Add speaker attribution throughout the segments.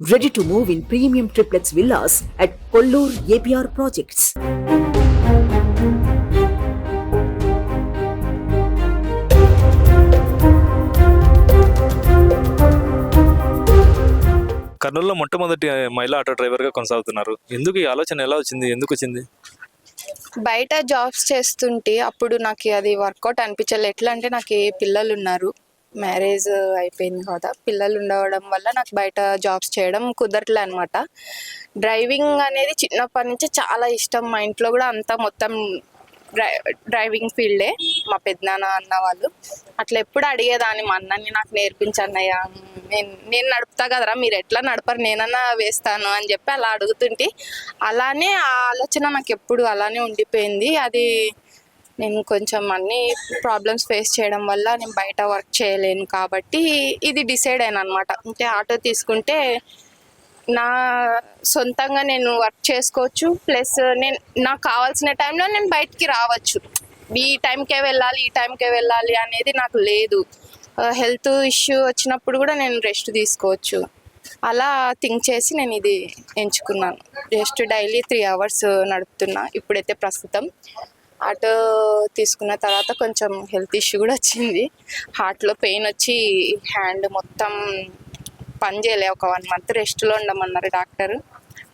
Speaker 1: Ready to move in premium triplex villas at Kollur APR Projects.
Speaker 2: కర్నూలులో మొట్టమొదటి మహిళా auto డ్రైవర్గా కొనసాగుతున్నారు. ఎందుకు ఈ ఆలోచన ఎలా వచ్చింది? ఎందుకు వచ్చింది?
Speaker 3: బయట జాబ్స్ చేస్తుంటే అప్పుడు నాకు అది వర్కౌట్ అనిపించలేదు. ఎట్లా అంటే నాకు ఏ పిల్లలు ఉన్నారు. మ్యారేజ్ అయిపోయింది కదా పిల్లలు ఉండవడం వల్ల నాకు బయట జాబ్స్ చేయడం కుదరట్లే అనమాట డ్రైవింగ్ అనేది చిన్నప్పటి నుంచి చాలా ఇష్టం. మా ఇంట్లో కూడా అంతా మొత్తం డ్రై డ్రైవింగ్ ఫీల్డే. మా పెద్దనాన్న అన్న వాళ్ళు. అట్లా ఎప్పుడు అడిగేదాన్ని మా అన్నని నాకు నేర్పించన్నయ్య నేను నేను నడుపుతా కదరా మీరు ఎట్లా నడపరు? నేనన్నా వేస్తాను అని చెప్పి అలా అడుగుతుంటే అలానే ఆ ఆలోచన నాకు ఎప్పుడు అలానే ఉండిపోయింది. అది నేను కొంచెం అన్ని ప్రాబ్లమ్స్ ఫేస్ చేయడం వల్ల నేను బయట వర్క్ చేయలేను కాబట్టి ఇది డిసైడ్ అయినా అనమాట అంటే ఆటో తీసుకుంటే నా సొంతంగా నేను వర్క్ చేసుకోవచ్చు ప్లస్ నేను నాకు కావాల్సిన టైంలో నేను బయటికి రావచ్చు. ఈ టైంకే వెళ్ళాలి ఈ టైంకే వెళ్ళాలి అనేది నాకు లేదు. హెల్త్ ఇష్యూ వచ్చినప్పుడు కూడా నేను రెస్ట్ తీసుకోవచ్చు. అలా థింక్ చేసి నేను ఇది ఎంచుకున్నాను. జస్ట్ డైలీ త్రీ అవర్స్ నడుపుతున్నా ఇప్పుడైతే ప్రస్తుతం. ఆటో తీసుకున్న తర్వాత కొంచెం హెల్త్ ఇష్యూ కూడా వచ్చింది. హార్ట్లో పెయిన్ వచ్చి హ్యాండ్ మొత్తం పని చేయలే. ఒక వన్ మంత్ రెస్ట్లో ఉండమన్నారు డాక్టర్.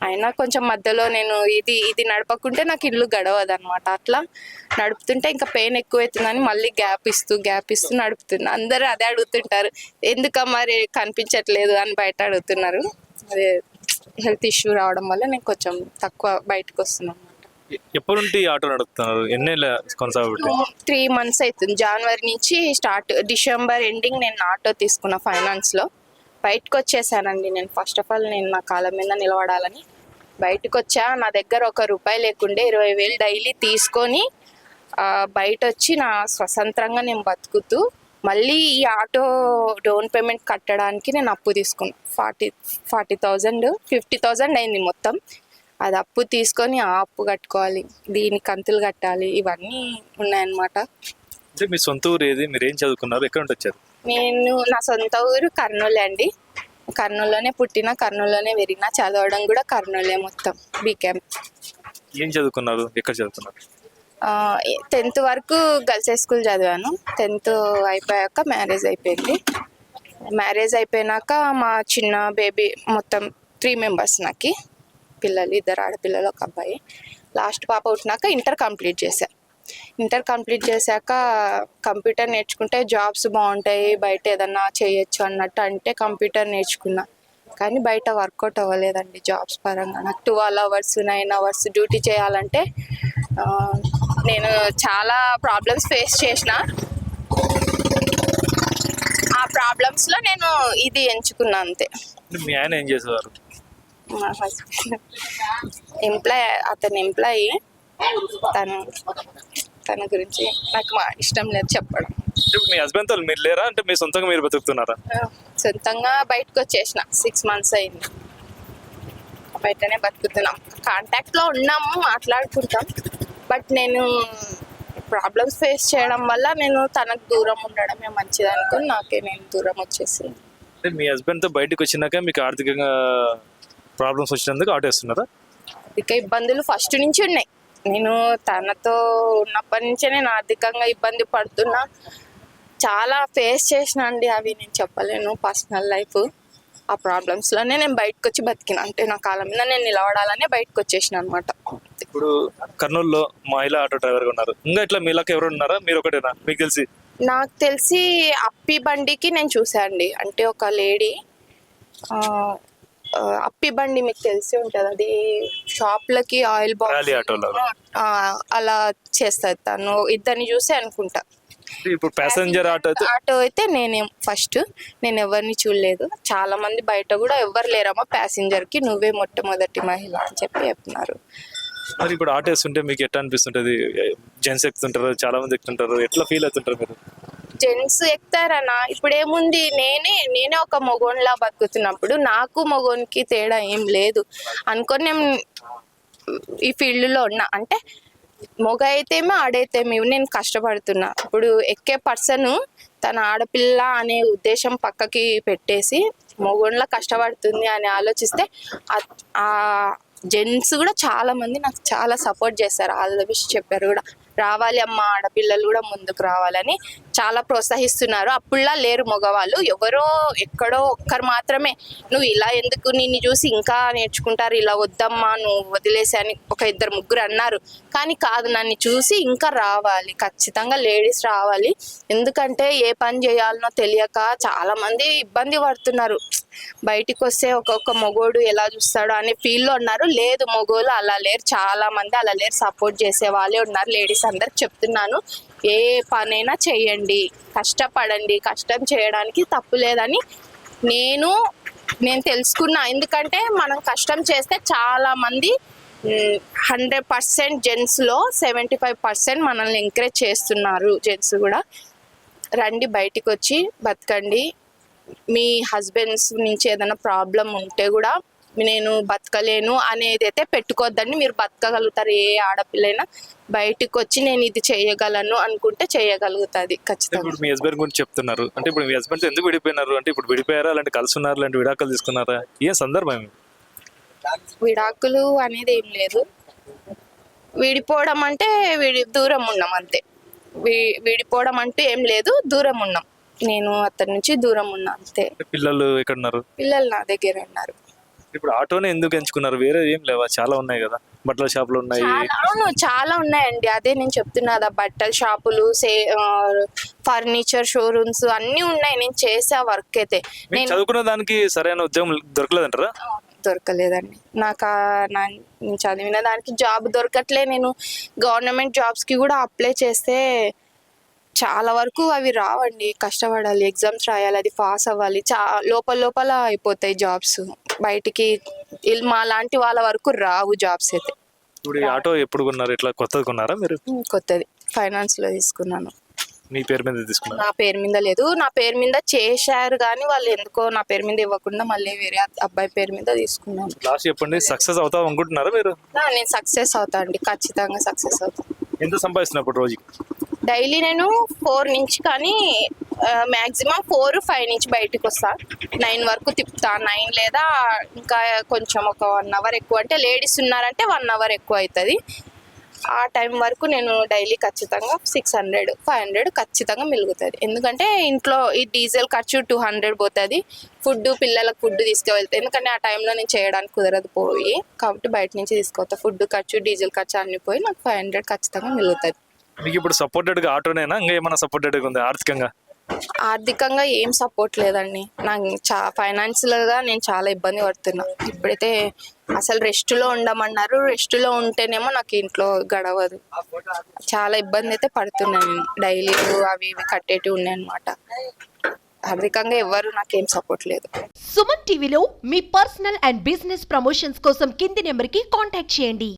Speaker 3: అయినా కొంచెం మధ్యలో నేను ఇది ఇది నడపకుంటే నాకు ఇల్లు గడవదు అనమాట అట్లా నడుపుతుంటే ఇంకా పెయిన్ ఎక్కువైతుందని మళ్ళీ గ్యాప్ ఇస్తూ గ్యాప్ ఇస్తూ నడుపుతున్నా. అందరూ అదే అడుగుతుంటారు. ఎందుక మరి కనిపించట్లేదు అని బయట అడుగుతున్నారు. అదే హెల్త్ ఇష్యూ రావడం వల్ల నేను కొంచెం తక్కువ బయటకు వస్తున్నాను.
Speaker 2: ఎప్పటి నుండి ఆటో నడుపుతున్నారు? ఎన్నేళ్ళ కొనసాగుతుంది
Speaker 3: త్రీ మంత్స్ అవుతుంది జనవరి నుంచి స్టార్ట్ డిసెంబర్ ఎండింగ్ నేను ఆటో తీసుకున్న ఫైనాన్స్లో. బయటకు వచ్చేసానండి నేను. ఫస్ట్ ఆఫ్ ఆల్ నేను నా కాలం మీద నిలబడాలని. బయటకు వచ్చా నా దగ్గర ఒక రూపాయి లేకుండే ఇరవై వేలు డైలీ తీసుకొని బయట వచ్చి నా స్వతంత్రంగా నేను బతుకుతూ మళ్ళీ ఈ ఆటో డౌన్ పేమెంట్ కట్టడానికి నేను అప్పు తీసుకున్నాను forty forty thousand fifty thousand అయింది మొత్తం. అది అప్పు తీసుకొని ఆ అప్పు కట్టుకోవాలి దీని కంతులు కట్టాలి ఇవన్నీ ఉన్నాయన్నమాట.
Speaker 2: అంటే మీ సొంత ఊరు ఏది? మీరు ఏం చదువుకున్నారు? ఎక్కడ నుండి వచ్చారు?
Speaker 3: నేను నా సొంత ఊరు కర్నూలు అండి. కర్నూలులోనే పుట్టిన కర్నూలులోనే పెరిగిన చదవడం కూడా కర్నూలే మొత్తం బీకామ్.
Speaker 2: ఏం చదువుకున్నారు? ఎక్కడ చదువుకున్నారు?
Speaker 3: టెన్త్ వరకు గర్ల్స్ హై స్కూల్ చదివాను. టెన్త్ అయిపోయాక మ్యారేజ్ అయిపోయింది. మ్యారేజ్ అయిపోయినాక మా చిన్న బేబీ మొత్తం త్రీ మెంబర్స్ నాకు. పిల్లలు ఇద్దరు ఆడపిల్లలు ఒక అబ్బాయి. లాస్ట్ పాప పుట్టినాక ఇంటర్ కంప్లీట్ చేశా. ఇంటర్ కంప్లీట్ చేశాక కంప్యూటర్ నేర్చుకుంటే జాబ్స్ బాగుంటాయి బయట ఏదన్నా చేయొచ్చు అన్నట్టు అంటే కంప్యూటర్ నేర్చుకున్నా. కానీ బయట వర్కౌట్ అవ్వలేదండి జాబ్స్ పరంగా. నాకు twelve hours nine hours duty చేయాలంటే నేను చాలా ప్రాబ్లమ్స్ ఫేస్ చేసిన. ఆ ప్రాబ్లమ్స్లో నేను ఇది ఎంచుకున్నా అంతే.
Speaker 2: మేనేజ్ ఏం చేసేవారు?
Speaker 3: మా హస్బెండ్ ఎంప్లాయ్ అతను ఎంప్లాయీ తను తన గురించి నాకు మా ఇష్టం లేదు చెప్పడం.
Speaker 2: అంటే మీ హస్బెండ్తో మీరు లేరా? అంటే మీ సొంతంగా మీరు బతుకుతున్నారా?
Speaker 3: సొంతంగా బయటకు వచ్చేసిన సిక్స్ మంత్స్ అయింది. బయటనే బతుకుతున్నాం. కాంటాక్ట్లో ఉన్నాము మాట్లాడుకుంటాం. బట్ నేను ప్రాబ్లమ్స్ ఫేస్ చేయడం వల్ల నేను తనకు దూరం ఉండడమే మంచిది అనుకుని నాకే నేను దూరం వచ్చేసి
Speaker 2: మీ హస్బెండ్తో బయటకు వచ్చినాక మీకు ఆర్థికంగా ప్రాబ్లమ్స్ వచ్చినందుకు ఆటో వేస్తున్నారా
Speaker 3: ఆర్థిక ఇబ్బందులు ఫస్ట్ నుంచి ఉన్నాయి. నేను తనతో ఉన్నప్పటి నుంచే నేను ఆర్థికంగా ఇబ్బంది పడుతున్నా. చాలా ఫేస్ చేసిన అండి అవి నేను చెప్పలేను పర్సనల్ లైఫ్. ఆ ప్రాబ్లమ్స్లోనే నేను బయటకు వచ్చి బతికిన. అంటే నా కాలం మీద నేను నిలబడాలనే బయటకు వచ్చేసిన అనమాట
Speaker 2: ఇప్పుడు కర్నూలులో మహిళా ఆటో డ్రైవర్గా ఉన్నారు. ఇంకా ఇట్లా మీలాక ఎవరు ఉన్నారా? మీరు ఒకటేనా? మీకు తెలిసి?
Speaker 3: నాకు తెలిసి అప్పి బండికి నేను చూసా అండి. అంటే ఒక లేడీ అప్పి బండి మీకు తెలిసి ఉంటుంది. అది షాప్లకి ఆయిల్ ఆ, అలా చేస్తుంది తను. ఇద్దరిని చూసి అనుకుంటా.
Speaker 2: ఇప్పుడు ప్యాసింజర్ ఆటో అయితే
Speaker 3: ఆటో అయితే నేనే ఫస్ట్ నేను ఎవరిని చూడలేదు. చాలా మంది బయట కూడా ఎవరు లేరమ్మా ప్యాసింజర్కి. నువ్వే మొట్టమొదటి మహిళ అని చెప్పి చెప్తున్నారు
Speaker 2: మరి ఇప్పుడు ఆటో వేస్తుంటే మీకు ఎట్లా అనిపిస్తుంటది? జెంట్స్ ఎక్కుతుంటారు చాలా మంది ఎక్కుతుంటారు. ఎట్లా ఫీల్ అవుతుంటారు మీరు?
Speaker 3: జెంట్స్ ఎక్కుతారనా ఇప్పుడు ఏముంది నేనే నేనే ఒక మగోన్లా బతుకుతున్నప్పుడు నాకు మగోనికి తేడా ఏం లేదు. అనుకొని నేను ఈ ఫీల్డ్లో ఉన్నా. అంటే మగ అయితేమో ఆడైతేమో నేను కష్టపడుతున్నా. ఇప్పుడు ఎక్కే పర్సన్ తన ఆడపిల్ల అనే ఉద్దేశం పక్కకి పెట్టేసి మొగుళ్ళ కష్టపడుతుంది అని ఆలోచిస్తే ఆ- ఆ జెంట్స్ కూడా చాలా మంది నాకు చాలా సపోర్ట్ చేస్తారు. ఆల్ ద బెస్ట్ చెప్పారు కూడా. రావాలి అమ్మ ఆడపిల్లలు కూడా ముందుకు రావాలని చాలా ప్రోత్సహిస్తున్నారు. అప్పుడులా లేరు మగవాళ్ళు. ఎవరో ఎక్కడో ఒక్కరు మాత్రమే. నువ్వు ఇలా ఎందుకు నిన్ను చూసి ఇంకా నేర్చుకుంటారు? ఇలా వద్దమ్మా నువ్వు వదిలేసి అని ఒక ఇద్దరు ముగ్గురు అన్నారు. కానీ కాదు నన్ను చూసి ఇంకా రావాలి. ఖచ్చితంగా లేడీస్ రావాలి. ఎందుకంటే ఏ పని చేయాలనో తెలియక చాలా మంది ఇబ్బంది పడుతున్నారు. బయటికి వస్తే ఒక్కొక్క మొగోడు ఎలా చూస్తాడు అనే ఫీల్లో ఉన్నారు. లేదు మొగోళ్ళు అలా లేరు. చాలా మంది అలా లేరు. సపోర్ట్ చేసే వాళ్ళే ఉన్నారు. లేడీస్ అందరికి చెప్తున్నాను ఏ పనైనా చేయండి కష్టపడండి. కష్టం చేయడానికి తప్పు లేదని నేను నేను తెలుసుకున్నా. ఎందుకంటే మనం కష్టం చేస్తే చాలా మంది హండ్రెడ్ పర్సెంట్ జెంట్స్లో సెవెంటీ ఫైవ్ పర్సెంట్ మనల్ని ఎంకరేజ్ చేస్తున్నారు జెంట్స్ కూడా. రండి బయటికి వచ్చి బతకండి. మీ హస్బెండ్స్ నుంచి ఏదైనా ప్రాబ్లం ఉంటే కూడా నేను బతకలేను అనేది అయితే పెట్టుకోవద్దండి. మీరు బతకగలుగుతారు ఏ ఆడపిల్లైనా. బయటికి వచ్చి నేను ఇది చేయగలను అనుకుంటే చేయగలుగుతుంది ఖచ్చితంగా
Speaker 2: ఇప్పుడు మీ హస్బెండ్ గురించి చెప్తున్నారు. అంటే ఇప్పుడు మీ హస్బెండ్ ఎందుకు విడిపోయినారు? అంటే ఇప్పుడు విడిపోయారా? అలాంటి కలిసి ఉన్నారు? అలాంటి విడాకులు తీసుకున్నారా? ఏం సందర్భం?
Speaker 3: విడాకులు అనేది ఏం లేదు. విడిపోవడం అంటే విడి దూరం ఉన్నాం అంతే. విడిపోవడం అంటూ ఏం లేదు. దూరం ఉన్నాం. నేను అతని నుంచి దూరం ఉన్నా అంతే.
Speaker 2: పిల్లలు ఎక్కడ ఉన్నారు
Speaker 3: పిల్లలు నా దగ్గర ఉన్నారు.
Speaker 2: ఇప్పుడు ఆటోనే ఎందుకు ఎంచుకున్నారు? వేరే ఏం లేవా? చాలా ఉన్నాయి కదా. బట్టల షాపులు ఉన్నాయి.
Speaker 3: చాలా అవును చాలా ఉన్నాయండి. అదే నేను చెప్తున్నా కదా బట్టల షాపులు సే ఫర్నిచర్ షోరూమ్స్ అన్నీ ఉన్నాయి. నేను చేసే వర్క్ అయితే. నేను
Speaker 2: చదువుకున్న దానికి సరైన ఉద్యోగం దొరకలేదంటారా?
Speaker 3: దొరకలేదండి. నాకు ఆ నా నేను చదివిన దానికి జాబ్ దొరకట్లే. నేను గవర్నమెంట్ జాబ్స్కి కూడా అప్లై చేస్తే చాలా వరకు అవి రావండి. కష్టపడాలి. ఎగ్జామ్స్ రాయాలి. అది పాస్ అవ్వాలి. చా లోపల లోపల అయిపోతాయి జాబ్స్. బయటికి మా లాంటి వాళ్ళ వరకు రావు జాబ్స్ అయితే.
Speaker 2: ఇప్పుడు ఈ ఆటో ఎప్పుడు కొన్నారు? ఇట్లా కొత్తది కొన్నారా మీరు?
Speaker 3: కొత్తది. ఫైనాన్స్లో తీసుకున్నాను.
Speaker 2: మీ పేరు మీద తీసుకున్నారు?
Speaker 3: నా పేరు మీద లేదు. నా పేరు మీద చేశారు కానీ వాళ్ళు ఎందుకో నా పేరు మీద ఇవ్వకుండా మళ్ళీ వేరే అబ్బాయి పేరు మీద తీసుకున్నాను.
Speaker 2: లాస్ట్ చెప్పండి సక్సెస్ అవుతాం అనుకుంటున్నారా మీరు?
Speaker 3: నేను సక్సెస్ అవుతా అండి. ఖచ్చితంగా సక్సెస్ అవుతా.
Speaker 2: ఎంత సంపాదిస్తున్నప్పుడు రోజుకి?
Speaker 3: డైలీ నేను ఫోర్ నుంచి కానీ మ్యాక్సిమం ఫోర్ ఫైవ్ నుంచి బయటకు వస్తా. నైన్ వరకు తిప్పుతా. నైన్ లేదా ఇంకా కొంచెం ఒక వన్ అవర్ ఎక్కువ. అంటే లేడీస్ ఉన్నారంటే వన్ అవర్ ఎక్కువ అవుతుంది ఆ టైం వరకు నేను డైలీ ఖచ్చితంగా సిక్స్ హండ్రెడ్ ఫైవ్ హండ్రెడ్ ఖచ్చితంగా మిలుగుతుంది. ఎందుకంటే ఇంట్లో ఈ డీజిల్ ఖర్చు టూ హండ్రెడ్ పోతుంది. ఫుడ్ పిల్లలకు ఫుడ్ తీసుకువెళ్తాయి ఎందుకంటే ఆ టైంలో నేను చేయడానికి కుదరదు పోయి. కాబట్టి బయట నుంచి తీసుకొస్తా ఫుడ్ ఖర్చు డీజిల్ ఖర్చు అన్ని పోయి నాకు ఫైవ్ హండ్రెడ్ ఖచ్చితంగా మిగులుతుంది
Speaker 2: మీకు ఇప్పుడు సపోర్టెడ్గా ఆటోనేనా? ఇంకా ఏమైనా సపోర్టెడ్గా ఉంది ఆర్థికంగా?
Speaker 3: ఆర్థికంగా ఏం సపోర్ట్ లేదండి. నాకు చా ఫైనాన్షియల్గా నేను చాలా ఇబ్బంది పడుతున్నా. ఇప్పుడైతే అసలు రెస్ట్లో ఉండమన్నారు. రెస్ట్లో ఉంటేనేమో నాకు ఇంట్లో గడవదు. చాలా ఇబ్బంది అయితే పడుతున్నాను నేను. డైలీ అవి ఇవి కట్టేటివి ఉన్నాయి అనమాట ఆర్థికంగా ఎవ్వరు నాకేం సపోర్ట్ లేదు.
Speaker 4: సుమన్ టీవీలో మీ పర్సనల్ అండ్ బిజినెస్ ప్రమోషన్స్ కోసం కింది నెంబర్కి కాంటాక్ట్ చేయండి.